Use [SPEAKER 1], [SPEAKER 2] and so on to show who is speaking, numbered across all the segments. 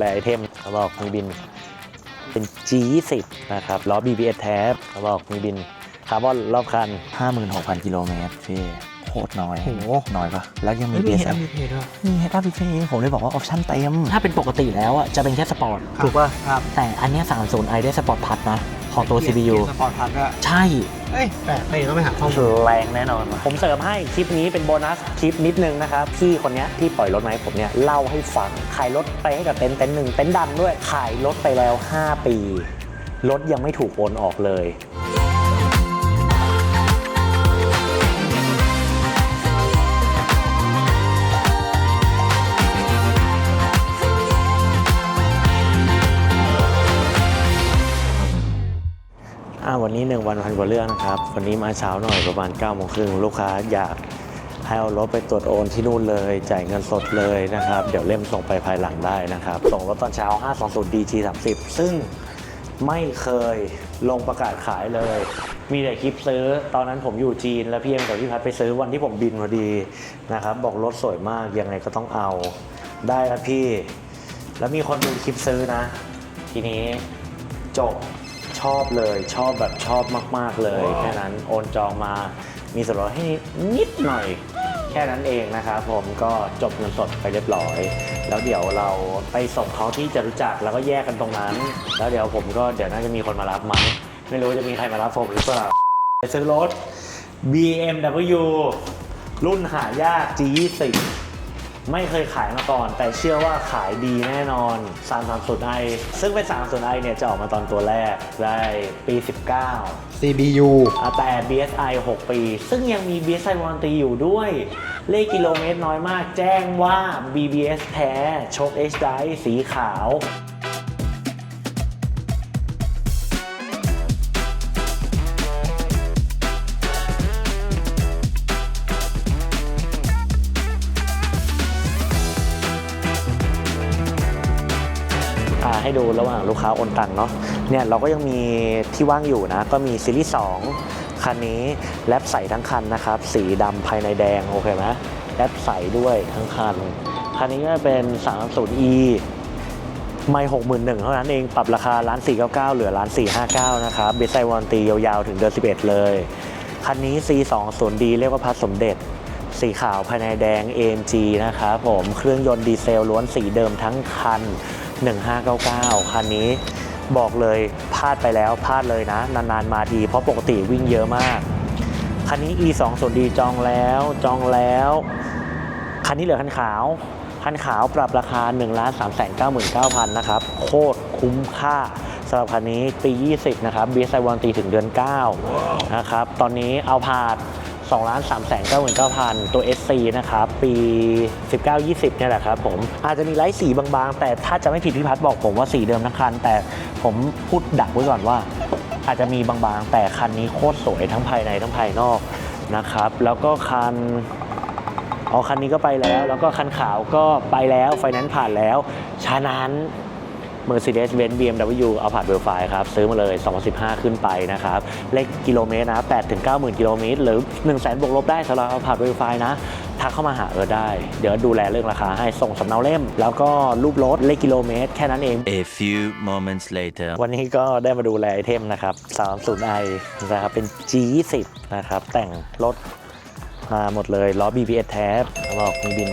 [SPEAKER 1] แลไอเทมเขาบอกมีบินเป็น G20 นะครับล้อ BBS แท้เขาบอกมีบินคาร์บอนรอบคัน 56,000 กิโลเมตรพี่โคตรน้อย
[SPEAKER 2] โอ้โห
[SPEAKER 1] น้อยปะแล้วยังมี
[SPEAKER 2] ไม่มี
[SPEAKER 1] BS
[SPEAKER 2] เห็นมีเพจด้วย
[SPEAKER 1] มีเฮดอัพเพย์ผมเลยบอกว่าออปชั่นเต็ม
[SPEAKER 3] ถ้าเป็นปกติแล้วอะจะเป็นแค่สปอร์ต
[SPEAKER 2] ถูกป่ะ ครับ
[SPEAKER 3] แต่อันเนี้ย 30i ได้สปอร์ตพัทนะ ของตัว CPU
[SPEAKER 2] สปอร์ตพัทอะ
[SPEAKER 3] ใช่
[SPEAKER 2] เอ้ยแปลกไปต้องไปหาข้อมูล
[SPEAKER 1] แรงแน่นอนผมเสริมให้คลิปนี้เป็นโบนัสคลิปนิดนึงนะครับพี่คนเนี้ยที่ปล่อยรถมาให้ผมเนี่ยเล่าให้ฟังขายรถไปให้กับเต็นท์เต็นท์หนึ่งเต็นท์ดังด้วยขายรถไปแล้ว 5 ปี รถยังไม่ถูกโอนออกเลย อ่าวันนี้หนึ่งวันพันกว่าเรื่องนะครับ วันนี้มาเช้าหน่อยประมาณ9ก้าโมงครึ่งลูกค้าอยากให้เอารถไปตรวจโอนที่นู่นเลย จ่ายเงินสดเลยนะครับ เดี๋ยวเล่มส่งไปภายหลังได้นะครับ ส่งรถตอนเช้า 520 DG 30 ซึ่งไม่เคยลงประกาศขายเลย มีแต่คลิปซื้อ ตอนนั้นผมอยู่จีน แล้วพี่เอ็มกับพี่พัดไปซื้อวันที่ผมบินพอดีนะครับ บอกรถสวยมาก ยังไงก็ต้องเอา ได้แล้วพี่ แล้วมีคนดูคลิปซื้อนะ ทีนี้จบ ชอบเลยชอบแบบชอบมาก ๆ เลย แค่นั้นโอนจองมามีส่วนลดให้นิดหน่อย แค่นั้นเองนะครับผมก็จบเงินสดไปเรียบร้อย แล้วเดี๋ยวเราไปส่งเขาที่จะรู้จักแล้วก็แยกกันตรงนั้น แล้วเดี๋ยวผมก็เดี๋ยวน่าจะมีคนมารับมั้งไม่รู้จะมีใครมารับผมหรือเปล่าไปซื้อรถ BMW รุ่นหายาก G20 ไม่เคยขายมาก่อน แต่เชื่อว่าขายดีแน่นอน 330i ซึ่งเป็น 330i เนี่ยจะออกมาตอนตัวแรกได้ปี 19
[SPEAKER 2] CPU
[SPEAKER 1] อะแต่ BSI 6 ปี ซึ่งยังมี BSI warranty อยู่ด้วย เลขกิโลเมตรน้อยมาก แจ้งว่า BBS แท้โชค H drive สีขาว ให้ดูระหว่างลูกค้าโอนตังค์เนาะเนี่ยเราก็ยังมีที่ว่างอยู่นะ ก็มีซีรีส์2คันนี้แลบใสทั้งคันนะครับ สีดำภายในแดง โอเคไหมแลบใสด้วยทั้งคัน คันนี้ก็เป็น 30e ไม่หกหมื่นหนึ่งเท่านั้นเอง ปรับราคาล้านสี่เก้าเก้าเหลือล้านสี่ห้าเก้านะครับเบสไซวอนตียาวๆ ถึงเดือน11เอ็ดเลย คันนี้ C20D เรียกว่าพัดสมเด็จ สีขาวภายในแดง AMG นะครับผม เครื่องยนต์ดีเซลล้วนสีเดิมทั้งคัน 1599 คันนี้บอกเลยพลาดไปแล้วพลาดเลยนะ นานๆมาที เพราะปกติวิ่งเยอะมาก คันนี้ E20D จองแล้วจองแล้ว คันนี้เหลือคันขาว คันขาวปรับราคา 1 3 9 9 9 0 0 0 นะครับ โคตรคุ้มค่าสำหรับคันนี้ปี 20 นะครับ BSI วันตีถึงเดือน 9 นะครับ ตอนนี้เอาผาด 2 3 9 9 0 0 ตัว SC นะครับ ปี 19-20 เนี่ยแหละครับผม อาจจะมีไลท์สีบางๆ แต่ถ้าจะไม่ผิดพี่พัฒน์บอกผมว่าสีเดิมทั้งคัน แต่ผมพูดดักไว้ก่อนว่า อาจจะมีบางๆ แต่คันนี้โคตรสวยทั้งภายในทั้งภายนอกนะครับ แล้วก็คันอ๋อคันนี้ก็ไปแล้ว แล้วก็คันขาวก็ไปแล้วไฟแนนซ์ผ่านแล้ว ฉะนั้น Mercedes-Benz BMW เอาผ่านเวลไฟครับ ซื้อมาเลย 2015 ขึ้นไปนะครับ เลขกิโลเมตรนะ 8 ถึง 90,000 กิโลเมตร หรือ 1 0 0 0 0 0บวกลบได้สำหรับเอาผ่านเวลไฟนะทักเข้ามาหาเออได้ เดี๋ยวดูแลเรื่องราคาให้ส่งสำเนาเล่ม แล้วก็รูปรถเลขกิโลเมตร แค่นั้นเอง
[SPEAKER 4] A few moments later.
[SPEAKER 1] วันนี้ก็ได้มาดูแลไอเทมนะครับ 30i นะครับเป็น G20 นะครับ แต่งรถมาหมดเลยล้อ BBS แท้เขาบอกมีบิน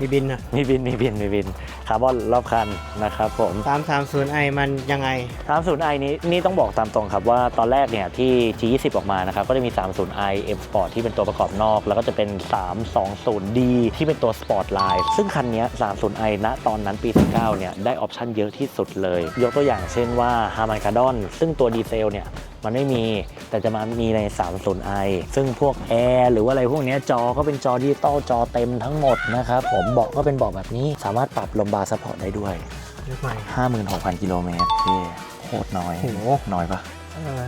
[SPEAKER 2] มีบินอะ
[SPEAKER 1] มีบินมีบินมีบิน คาร์บอนรอบคันนะครับผม
[SPEAKER 2] 330i มันยังไง
[SPEAKER 1] 30i นี้นี่ต้องบอกตามตรงครับว่าตอนแรกเนี่ยที่ G20 ออกมานะครับก็จะมี 30i M Sport ที่เป็นตัวประกอบนอก แล้วก็จะเป็น 320D ที่เป็นตัว Sport Line ซึ่งคันเนี้ย 30i ณตอนนั้นปี 19 เนี่ยได้ออปชันเยอะที่สุดเลย ยกตัวอย่างเช่นว่า Harman Kardon ซึ่งตัวดีเซลเนี่ย มันไม่มีแต่จะมามีใน 30i ซึ่งพวกแอร์หรือว่าอะไรพวกเนี้ยจอก็เป็นจอดิจิตอลจอเต็มทั้งหมดนะครับผมเบาะก็เป็นเบาะแบบนี้สามารถปรับลมบาร์ซัพพอร์ตได้ด้วย
[SPEAKER 2] เรียกใหม่
[SPEAKER 1] 56,000กิโลเมตรพี่โคตรน้อย
[SPEAKER 2] โอ้โห
[SPEAKER 1] น้อยปะ
[SPEAKER 2] เออ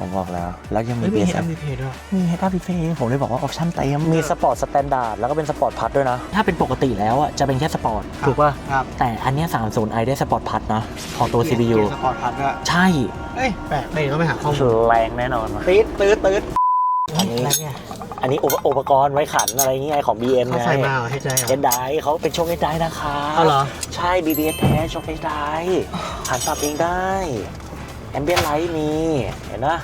[SPEAKER 1] ผมบอกแล้ว แล้วยังมี
[SPEAKER 2] ไม่มี
[SPEAKER 1] BSI
[SPEAKER 2] เห็นมีเพจด้วย
[SPEAKER 1] มีเฮดอัพเพย์ผมเลยบอกว่าออปชั่นเต็มมีสปอร์ตสแตนดาร์ดแล้วก็เป็นสปอร์ตพัทด้วยนะ
[SPEAKER 3] ถ้าเป็นปกติแล้วอะจะเป็นแค่สปอร์ตถูกป่ะ
[SPEAKER 2] ครับ
[SPEAKER 3] แต่อันเนี้ย 30i ได้สปอร์ตพัทนะของตัว CPU
[SPEAKER 2] สปอร์ตพัทด้วย
[SPEAKER 3] ใช่
[SPEAKER 2] เอ้ยแปลกไปต้องไปหาข้อมูล
[SPEAKER 1] แรงแน่นอน
[SPEAKER 2] ตืดตืดตืด
[SPEAKER 1] อันนี้
[SPEAKER 3] อะไรเนี่ย
[SPEAKER 1] อันนี้อุปอุปกรณ์ไว้ขันอะไรเงี้ยของ BM
[SPEAKER 2] เขา
[SPEAKER 1] ไง
[SPEAKER 2] ใส่มาเหรอให้ใจเหรอ
[SPEAKER 1] เอ็นไดเขาเป็นโชคเอ็นไดนะคะ
[SPEAKER 2] เอาเหรอ
[SPEAKER 1] ใช่ BBS แท้โชคเอ็นไดขันปรับเองได้ แอมเบียนไลท์มีเห็นปะ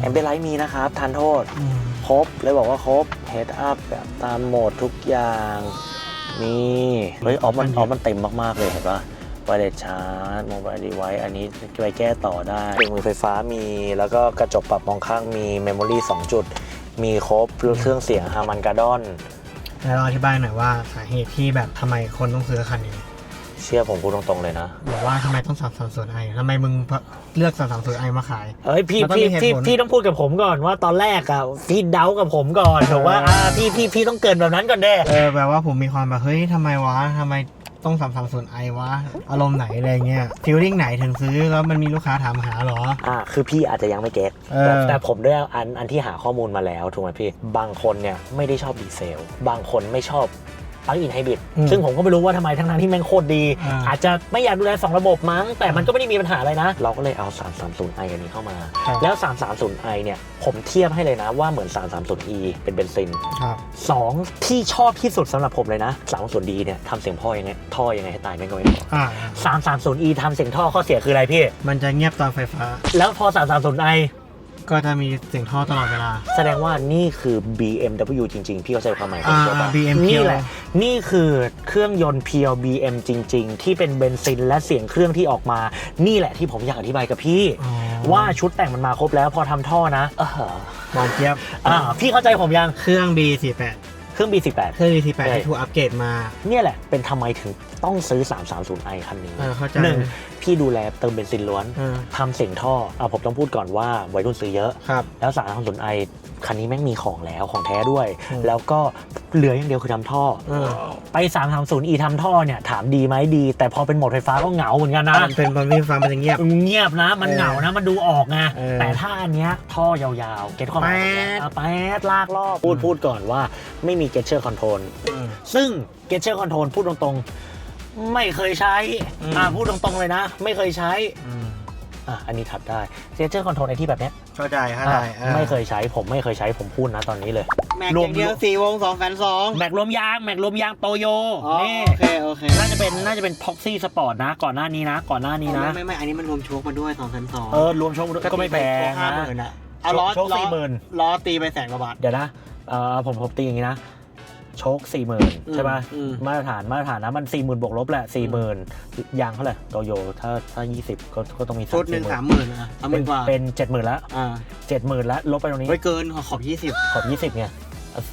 [SPEAKER 1] แอมเบียนไลท์มีนะครับทานโทษ
[SPEAKER 2] อืม
[SPEAKER 1] ครบเลยบอกว่าครบเฮดอัพแบบตามโหมดทุกอย่างนี่เฮ้ยออฟมันออฟมันเต็มมาก ๆ เลยเห็นปะไวเลสชาร์จโมบายดีไวอันนี้ไปแก้ต่อได้เปลี่ยนมือไฟฟ้ามี แล้วก็กระจกปรับมองข้างมีเมมโมรี่2จุด มีครบเครื่องเสียงฮามันการ์ดอน
[SPEAKER 2] แล้วเราอธิบายหน่อยว่าสาเหตุที่แบบทำไมคนต้องซื้อคันนี้
[SPEAKER 1] เชื่อผมพูดตรงๆเลยนะ
[SPEAKER 2] บอกว่าทำไมต้อง3 3 0 i ทำไมมึงเลือก3 3 0 i มาขาย
[SPEAKER 1] เอ้ยพี่
[SPEAKER 2] มันต้อง
[SPEAKER 1] พี่
[SPEAKER 2] มีเหตุ
[SPEAKER 1] พี่
[SPEAKER 2] ผล
[SPEAKER 1] พี่ต้องพูดกับผมก่อนว่าตอนแรกอะพี่เดากับผมก่อนถูกว่า
[SPEAKER 2] เอออ่
[SPEAKER 1] อ่าพี่พี่พี่ต้องเกรินแบบนั้นก่อนเด้
[SPEAKER 2] เออแบบว่าผมมีความแบบเฮ้ยทำไมวะทำไมต้อง3 3 0 i วะ อารมณ์ไหนอะไรเงี้ยฟิลลิ่งไหนถึงซื้อแล้วมันมีลูกค้าถามหาเหรอ
[SPEAKER 1] อ่าคือพี่อาจจะยังไม่เก็ต
[SPEAKER 2] เออ
[SPEAKER 1] แต่แต่ผมด้วยอันอันที่หาข้อมูลมาแล้วถูกไหมพี่ บางคนเนี่ยไม่ได้ชอบดีเซล บางคนไม่ชอบ ปลั๊กอินไฮบริด
[SPEAKER 2] อืม
[SPEAKER 1] ซึ่งผมก็ไม่รู้ว่าทำไมทั้งนั้นที่แม่งโคตรดี
[SPEAKER 2] อ่า
[SPEAKER 1] อาจจะไม่อยากดูแล 2 ระบบมั้ง แต่มันก็ไม่ได้มีปัญหาอะไรนะ เราก็เลยเอา 330i อันนี้เข้ามา
[SPEAKER 2] ครับ
[SPEAKER 1] แล้ว 330i เนี่ย ผมเทียบให้เลยนะว่าเหมือน 330e เป็นเบนซิน
[SPEAKER 2] ครับ
[SPEAKER 1] สองที่ชอบที่สุดสำหรับผมเลยนะ 330d เนี่ยทำเสียงพ่อยังไงท่อยังไงให้ตายแม่งก็ไม่พอ
[SPEAKER 2] อ่า
[SPEAKER 1] 330e ทำเสียงท่อข้อเสียคืออะไรพี่
[SPEAKER 2] มันจะเงียบตอนไฟฟ้า
[SPEAKER 1] แล้วพอ 330i
[SPEAKER 2] ก็จะมีเสียงท่อตลอดเวลา
[SPEAKER 1] แสดงว่านี่คือ BMW จริง ๆ พี่เข้าใจความหมายผม
[SPEAKER 2] อ่า
[SPEAKER 1] ใช่ปะ
[SPEAKER 2] BM
[SPEAKER 1] นี่
[SPEAKER 2] pure
[SPEAKER 1] แหละ นี่คือเครื่องยนต์เพียว BM จริง ๆ ที่เป็นเบนซินและเสียงเครื่องที่ออกมา นี่แหละที่ผมอยากอธิบายกับพี่
[SPEAKER 2] อ๋อ
[SPEAKER 1] ว่าชุดแต่งมันมาครบแล้วพอทำท่อนะเออ
[SPEAKER 2] หวานเจี๊ยบ
[SPEAKER 1] อ่าพี่เข้าใจผมยัง
[SPEAKER 2] เครื่อง B48
[SPEAKER 1] เครื่อง B18
[SPEAKER 2] เครื่อง B48
[SPEAKER 1] ใช่
[SPEAKER 2] ที่ถูกอัปเกรดมา
[SPEAKER 1] เนี่ยแหละเป็นทำไมถึงต้องซื้อ 330i คันนี้
[SPEAKER 2] เออเข้าใจ
[SPEAKER 1] หนึ่ง พี่ดูแลเติมเบนซินล้วน
[SPEAKER 2] เออ
[SPEAKER 1] ทำเสียงท่ออะผมต้องพูดก่อนว่าวัยรุ่นซื้อเยอะ
[SPEAKER 2] ครับ
[SPEAKER 1] แล้วสารทำสนไอคันนี้แม่งมีของแล้วของแท้ด้วย
[SPEAKER 2] อืม
[SPEAKER 1] แล้วก็เหลืออย่างเดียวคือทำท่อ
[SPEAKER 2] เออ
[SPEAKER 1] ไป 330e ทำท่อเนี่ยถามดีไหมดี แต่พอเป็นโหมดไฟฟ้าก็เหงาเหมือนกันนะ
[SPEAKER 2] มันเป็นบอลวิ่งฟังมันจะเงียบ
[SPEAKER 1] เงียบนะ มันเหงานะ มันดูออกไง
[SPEAKER 2] เออ
[SPEAKER 1] แต่ถ้าอันเนี้ยท่อยาวๆ เก็ตคอม
[SPEAKER 2] แป๊ด
[SPEAKER 1] แป๊ดลากรอบพูดพูดก่อนว่าไม่มีเก t เชอร์คอนโทรล
[SPEAKER 2] เออ
[SPEAKER 1] ซึ่งเก t เชอร์คอนโทรลพูดตรงๆ ไม่เคยใช้
[SPEAKER 2] อืม
[SPEAKER 1] อ่าพูดตรงๆเลยนะ ไม่เคยใช้
[SPEAKER 2] อืม
[SPEAKER 1] อะอันนี้ถัดได้เก t เชอร์คอนโทรลไอที่แบบเนี้ย
[SPEAKER 2] เข้าใจเข้าใจ
[SPEAKER 1] อะไม่เคยใช้ผมไม่เคยใช้ผมพูดนะตอนนี้เลย
[SPEAKER 2] แม็ก
[SPEAKER 1] ร
[SPEAKER 2] อ
[SPEAKER 1] วม
[SPEAKER 2] ย่างเดียวสี่วงสองแฟนสอง
[SPEAKER 1] แม็กรวมยางแม็กรวมยางโตโย
[SPEAKER 2] อ๋อ
[SPEAKER 1] นี่
[SPEAKER 2] โอเคโอเค
[SPEAKER 1] น่าจะเป็นน่าจะเป็นพ็อกซี่สปอร์ตนะ ก่อนหน้านี้นะ ก่อนหน้านี้นะ
[SPEAKER 2] ไม่ไม่ไม่อันนี้มันรวมโชคมาด้วยสองแสนสอง
[SPEAKER 1] เออ รวมโชคก็ไม่แพง
[SPEAKER 2] ห้า
[SPEAKER 1] นะ
[SPEAKER 2] หมื่นอะเอาล้อ
[SPEAKER 1] โชค
[SPEAKER 2] ล้อ
[SPEAKER 1] สี่หมื่น
[SPEAKER 2] ล้อตีไปแสนกว่าบาท
[SPEAKER 1] เดี๋ยวนะเออผมผมตีอย่างนี้นะ โชคสี่หมื่น
[SPEAKER 2] อืม
[SPEAKER 1] ใช่ป่ะ
[SPEAKER 2] อืม
[SPEAKER 1] มาตรฐานมาตรฐานนะมันสี่หมื่นบวกลบแหละสี่หมื่นยางเท่าไหร่โตโยถ้าถ้ายี่สิบก็ก็ต้องมี
[SPEAKER 2] ชุดหนึ่งสามหมื่นอะสามห
[SPEAKER 1] เป็
[SPEAKER 2] มื่
[SPEAKER 1] น
[SPEAKER 2] นกว่า
[SPEAKER 1] เป็นเจ็ดหมื่นละ
[SPEAKER 2] อ่า
[SPEAKER 1] เจ็ดหมื่นละลบไปตรงนี้
[SPEAKER 2] ไว้เกินขอบยี่สิบ
[SPEAKER 1] ขอบยี่สิบไง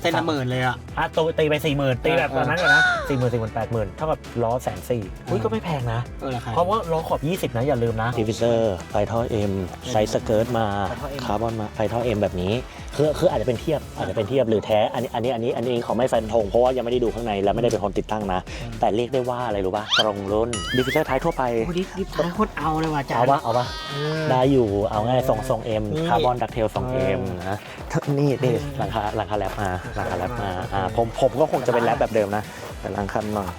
[SPEAKER 2] เส้นละหมื่นเลยอะ
[SPEAKER 1] อะตัวตีไปสี่หมื่นตีแบบ
[SPEAKER 2] เออ
[SPEAKER 1] ตอนนั้นก่อนนะสี่หมื่นสี่หมื่นแปดหมื่นเท่ากับล้อแสนสี่อุ้ยก็ไม่แพงนะ
[SPEAKER 2] เออราคา
[SPEAKER 1] เพราะว่าล้อขอบ 20 นะ อย่าลืมนะ ดิฟิเซอร์ไฟท่อ M ไซส์สเกิร์ตมา
[SPEAKER 2] ไฟท่อ M
[SPEAKER 1] คาร์บอนมาไฟท่อ M แบบนี้คือคืออาจจะเป็นเทียบอาจจะเป็นเทียบหรือแท้อันนี้อันนี้อันนี้อันนี้เขาไม่ฟันธงเพราะว่ายังไม่ได้ดูข้างในและไม่ได้เป็นคนติดตั้งนะ แต่เรียกได้ว่าอะไรรู้ป่ะตรงรุ่นดิฟิเซอร์ท้ายทั่วไป
[SPEAKER 2] โอ้ดิฟดิฟท้ายโคตรเอาเลยว่ะจ้า
[SPEAKER 1] เอาปะเอาปะ
[SPEAKER 2] เออ
[SPEAKER 1] ได้อยู่เอาง่ายทรงทรง M
[SPEAKER 2] นี่
[SPEAKER 1] คาร์บอนดักเทลทรง
[SPEAKER 2] เออ
[SPEAKER 1] M นะ นี่นี่หลังคาหลังคาแรปมาหลังคาแรปมาอ่าผมผมก็คงจะเป็นแรปแบบเดิมนะแต่หลังคันหน่อย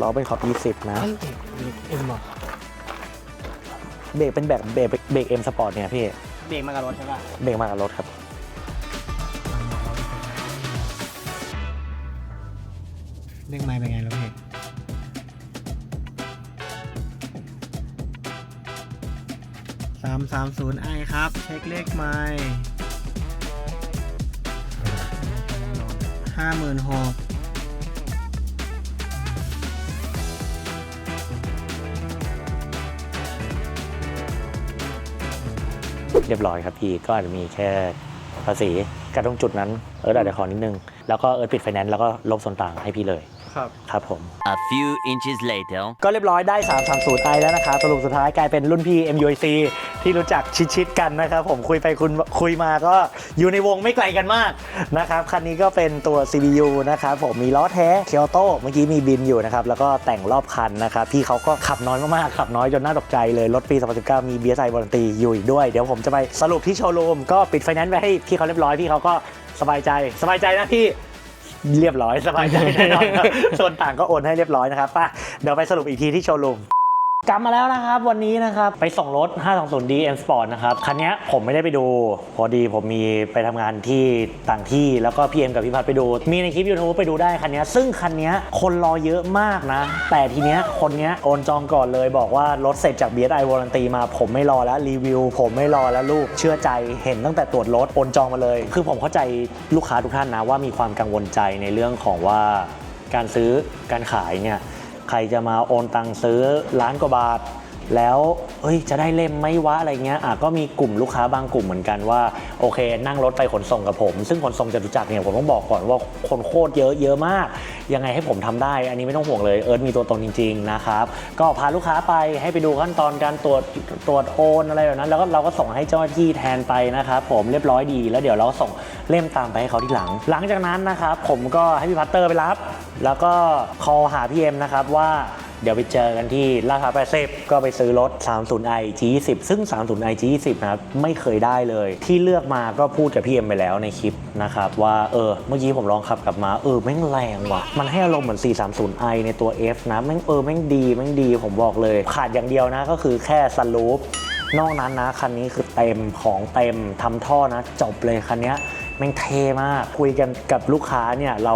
[SPEAKER 1] ล้อเป็นขอบ 20 นะ
[SPEAKER 2] เฮ้ยเอ็มเหรอ
[SPEAKER 1] เบรกเป็นแบบเบรกเบรกเอ็มสปอร์ตเนี่ยพี่
[SPEAKER 2] เบรกมากับรถใช่ป่ะ
[SPEAKER 1] เบรกมากับรถครับ
[SPEAKER 2] เร่งไม้เป็นไงรถเพสามสามศูนย์ไอครับ เช็คเลขไม้ ห้าหมื่นหก
[SPEAKER 1] เรียบร้อยครับพี่ก็อาจจะมีแค่ภาษีกับตรงจุดนั้นเอออาจจะขอนิดนึง แล้วก็เออปิดไฟแนนซ์แล้วก็ลบส่วนต่างให้พี่เลย
[SPEAKER 2] ครับ
[SPEAKER 1] ครับผม
[SPEAKER 4] A few inches later.
[SPEAKER 1] ก็เรียบร้อยได้ 330i แล้วนะครับสรุปสุดท้ายกลายเป็นรุ่นพี่ MUIC ที่รู้จักชิดๆกันนะครับ ผมคุยไปคุณคุยมาก็อยู่ในวงไม่ไกลกันมากนะครับคันนี้ก็เป็นตัว CBU นะครับผมมีล้อแท้เคียวโตเมื่อกี้มีบินอยู่นะครับแล้วก็แต่งรอบคันนะครับพี่เขาก็ขับน้อยมากๆขับน้อยจนน่าตกใจเลย รถปี 2019 มี BSI วารันตีอยู่อีกด้วย เดี๋ยวผมจะไปสรุปที่โชว์รูมก็ปิดไฟแนนซ์ไว้ให้พี่เขาเรียบร้อยพี่เขาก็สบายใจสบายใจนะพี่เรียบร้อยสบายใจแน่นอนส่วนต่างก็โอนให้เรียบร้อยนะครับป่ะเดี๋ยวไปสรุปอีกทีที่โชว์รูม กลับมาแล้วนะครับ วันนี้นะครับไปส่งรถ 520D M Sport นะครับ คันนี้ผมไม่ได้ไปดู พอดีผมมีไปทำงานที่ต่างที่แล้วก็พี่เอ็มกับพี่พัดไปดู มีในคลิป YouTube ไปดูได้คันนี้ซึ่งคันนี้คนรอเยอะมากนะ แต่ทีเนี้ยคนเนี้ยโอนจองก่อนเลยบอกว่ารถเสร็จจาก BSI Warranty มาผมไม่รอแล้วรีวิว ผมไม่รอแล้วลูกเชื่อใจเห็นตั้งแต่ตรวจรถโอนจองมาเลย คือผมเข้าใจลูกค้าทุกท่านนะว่ามีความกังวลใจในเรื่องของว่าการซื้อการขายเนี่ย ใครจะมาโอนตังค์ซื้อล้านกว่าบาท แล้วเอ้ยจะได้เล่มไหม่วะอะไรเงี้ยอะก็มีกลุ่มลูกค้าบางกลุ่มเหมือนกันว่าโอเค นั่งรถไปขนส่งกับผม ซึ่งขนส่งจตุจักรเนี่ยผมต้องบอกก่อนว่าคนโคตรเยอะเยอะมาก ยังไงให้ผมทำได้ อันนี้ไม่ต้องห่วงเลยเอิร์ธมีตัวตนจริง ๆ นะครับ ก็พาลูกค้าไปให้ไปดูขั้นตอนการตรวจตรวจโอนอะไรแบบนั้น แล้วก็เราก็ส่งให้เจ้าหน้าที่แทนไปนะครับผมเรียบร้อยดี แล้วเดี๋ยวเราก็ส่งเล่มตามไปให้เขาที่หลัง หลังจากนั้นนะครับผมก็ให้พี่พัตเตอร์ไปรับ แล้วก็ call หาพี่เอ็มนะครับว่า เดี๋ยวไปเจอกันที่ลาดพร้าว80ก็ไปซื้อรถ 30i G20 ซึ่ง 30i G20 นะครับไม่เคยได้เลย ที่เลือกมาก็พูดกับพี่เอ็มไปแล้วในคลิปนะครับว่าเออเมื่อกี้ผมลองขับกลับมาเออแม่งแรงว่ะ มันให้อารมณ์เหมือน 430i ในตัว F นะแม่งเออแม่งดีแม่งดีผมบอกเลย ขาดอย่างเดียวนะก็คือแค่สลูปนอกนั้นนะคันนี้คือเต็มของเต็มทำท่อนะจบเลยคันนี้ แม่งเทมาก คุยกันกับลูกค้าเนี่ยเรา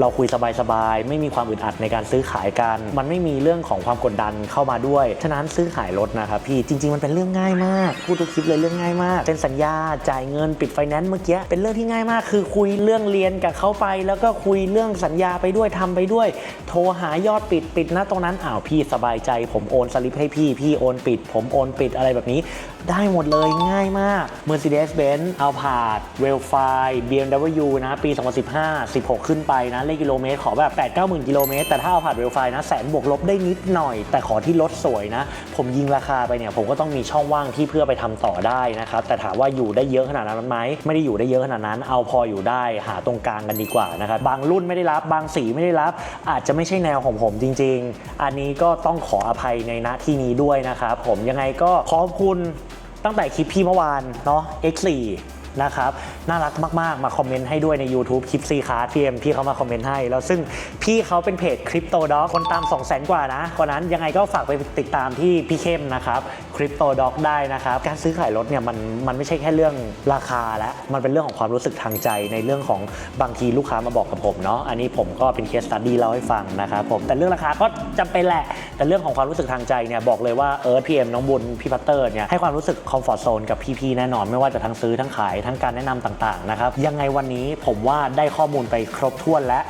[SPEAKER 1] เราคุยสบายๆ ไม่มีความอึดอัดในการซื้อขายกัน มันไม่มีเรื่องของความกดดันเข้ามาด้วย ฉะนั้นซื้อขายรถนะครับพี่จริง ๆ มันเป็นเรื่องง่ายมากพูดทุกคลิปเลยเรื่องง่ายมากเป็นสัญญาจ่ายเงินปิดไฟแนนซ์เมื่อกี้เป็นเรื่องที่ง่ายมาก คือคุยเรื่องเรียนกับเขาไป แล้วก็คุยเรื่องสัญญาไปด้วยทำไปด้วย โทรหายอดปิดปิดนะตรงนั้นอ้าวพี่สบายใจ ผมโอนสลิปให้พี่พี่โอนปิด ผมโอนปิดอะไรแบบนี้ได้หมดเลยง่ายมาก Mercedes-Benz Alphard w e l f i BMW นะปี 2015 16 ขึ้นไปนะเลขกิโลเมตร ขอแบบ 8 9 0 0 0กิโลเมตร แต่ถ้า Alphard w e l f i นะแสนบวกลบได้นิดหน่อย แต่ขอที่รถสวยนะ ผมยิงราคาไปเนี่ย ผมก็ต้องมีช่องว่างที่เพื่อไปทำต่อได้นะครับ แต่ถามว่าอยู่ได้เยอะขนาดนั้นไหมไม่ได้อยู่ได้เยอะขนาดนั้น เอาพออยู่ได้หาตรงกลางกันดีกว่านะครับบางรุ่นไม่ได้รับบางสีไม่ได้รับ อาจจะไม่ใช่แนวของผมจริง ๆ อันนี้ก็ต้องขออภัยในณที่นี้ด้วยนะครับผมยังไงก็ขอบคุณ ตั้งแต่คลิปพี่เมื่อวานเนาะ X4 นะครับน่ารักมาก ๆ มาคอมเมนต์ให้ด้วยใน YouTube คลิปซีคาร์ดพี่เอ็มพี่เขามาคอมเมนต์ให้ แล้วซึ่งพี่เขาเป็นเพจคริปโตด็อกคนตาม 2 0 0 0 0 0กว่านะกว่านั้นยังไงก็ฝากไปติดตามที่พี่เข้มนะครับคริปโตด็อกได้นะครับ การซื้อขายรถเนี่ยมันมันไม่ใช่แค่เรื่องราคาแล้วมันเป็นเรื่องของความรู้สึกทางใจในเรื่องของบางทีลูกค้ามาบอกกับผมเนาะอันนี้ผมก็เป็นเคสตัดดี้เล่าให้ฟังนะครับผมแต่เรื่องราคาก็จำเป็นแหละ แต่เรื่องของความรู้สึกทางใจเนี่ยบอกเลยว่าเอิร์ธพีเอ็มน้องบุญพี่พัตเตอร์เนี่ยให้ความรู้สึกคอมฟอร์ทโซนกับพี่ๆแน่นอนไม่ว่าจะทั้งซื้อทั้งขายทั้งการแนะนำต่างๆนะครับยังไงวันนี้ผมว่าได้ข้อมูลไปครบถ้วนและ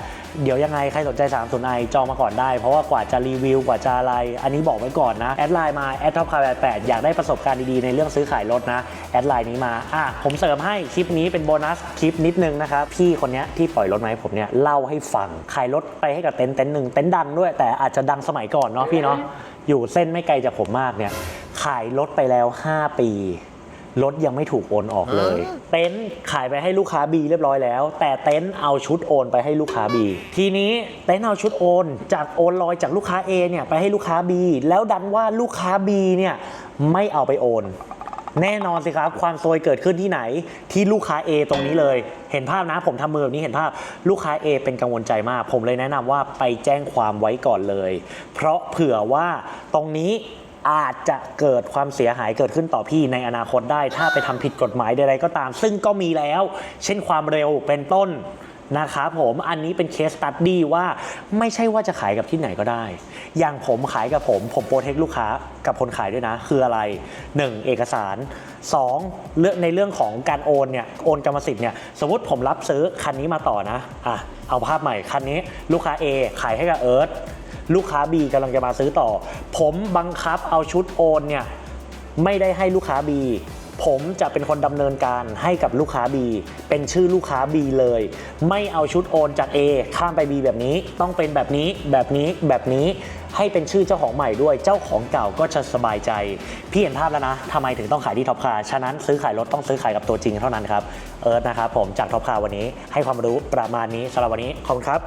[SPEAKER 1] เดี๋ยวยังไงใครสนใจ30 i จองมาก่อนได้ เพราะว่ากว่าจะรีวิวกว่าจะอะไร อันนี้บอกไว้ก่อนนะ แอดไลน์มาแอดท็อปคาร์แปดอยากได้ประสบการณ์ดีๆ ในเรื่องซื้อขายรถนะ แอดไลน์นี้มา อะ ผมเสริมให้คลิปนี้เป็นโบนัสคลิปนิดนึงนะครับ พี่คนนี้ที่ปล่อยรถมาให้ผมเนี่ย เล่าให้ฟัง ขายรถไปให้กับเต็นท์เต็นท์หนึ่งเต็นท์ดังด้วย แต่อาจจะดังสมัยก่อนเนาะพี่เนาะอยู่เส้นไม่ไกลจากผมมากเนี่ยขายรถไปแล้ว 5 ปี รถยังไม่ถูกโอนออกเลย เต็นท์ขายไปให้ลูกค้า B เรียบร้อยแล้ว แต่เต็นท์เอาชุดโอนไปให้ลูกค้า B ทีนี้เต็นท์เอาชุดโอน จากโอนลอยจากลูกค้า A เนี่ยไปให้ลูกค้า B แล้วดันว่าลูกค้า B เนี่ยไม่เอาไปโอนแน่นอนสิครับความซวยเกิดขึ้นที่ไหนที่ลูกค้า A ตรงนี้เลย เห็นภาพนะผมทำมือแบบนี้เห็นภาพลูกค้า A เป็นกังวลใจมาก ผมเลยแนะนำว่าไปแจ้งความไว้ก่อนเลย เพราะเผื่อว่าตรงนี้ อาจจะเกิดความเสียหายเกิดขึ้นต่อพี่ในอนาคตได้ ถ้าไปทำผิดกฎหมายใดๆก็ตาม ซึ่งก็มีแล้ว เช่นความเร็วเป็นต้นนะครับผมอันนี้เป็นเคสตัดดี้ว่าไม่ใช่ว่าจะขายกับที่ไหนก็ได้ อย่างผมขายกับผม ผมโปรเทคลูกค้ากับคนขายด้วยนะ คืออะไร 1. เอกสาร 2. เรื่องในเรื่องของการโอนเนี่ยโอนกรรมสิทธิ์เนี่ยสมมติผมรับซื้อคันนี้มาต่อนะอะเอาภาพใหม่คันนี้ลูกค้า A ขายให้กับเอิร์ธ ลูกค้า B กำลังจะมาซื้อต่อ ผมบังคับเอาชุดโอนเนี่ยไม่ได้ให้ลูกค้า B ผมจะเป็นคนดำเนินการให้กับลูกค้า B เป็นชื่อลูกค้า B เลย ไม่เอาชุดโอนจาก A ข้ามไป B แบบนี้ ต้องเป็นแบบนี้ แบบนี้ แบบนี้ ให้เป็นชื่อเจ้าของใหม่ด้วย เจ้าของเก่าก็จะสบายใจ พี่เห็นภาพแล้วนะทำไมถึงต้องขายที่ท็อปคาร์ ฉะนั้นซื้อขายรถต้องซื้อขายกับตัวจริงเท่านั้นครับ เอิร์ธนะครับผมจากท็อปคาร์วันนี้ให้ความรู้ประมาณนี้สำหรับวันนี้ ขอบคุณครับ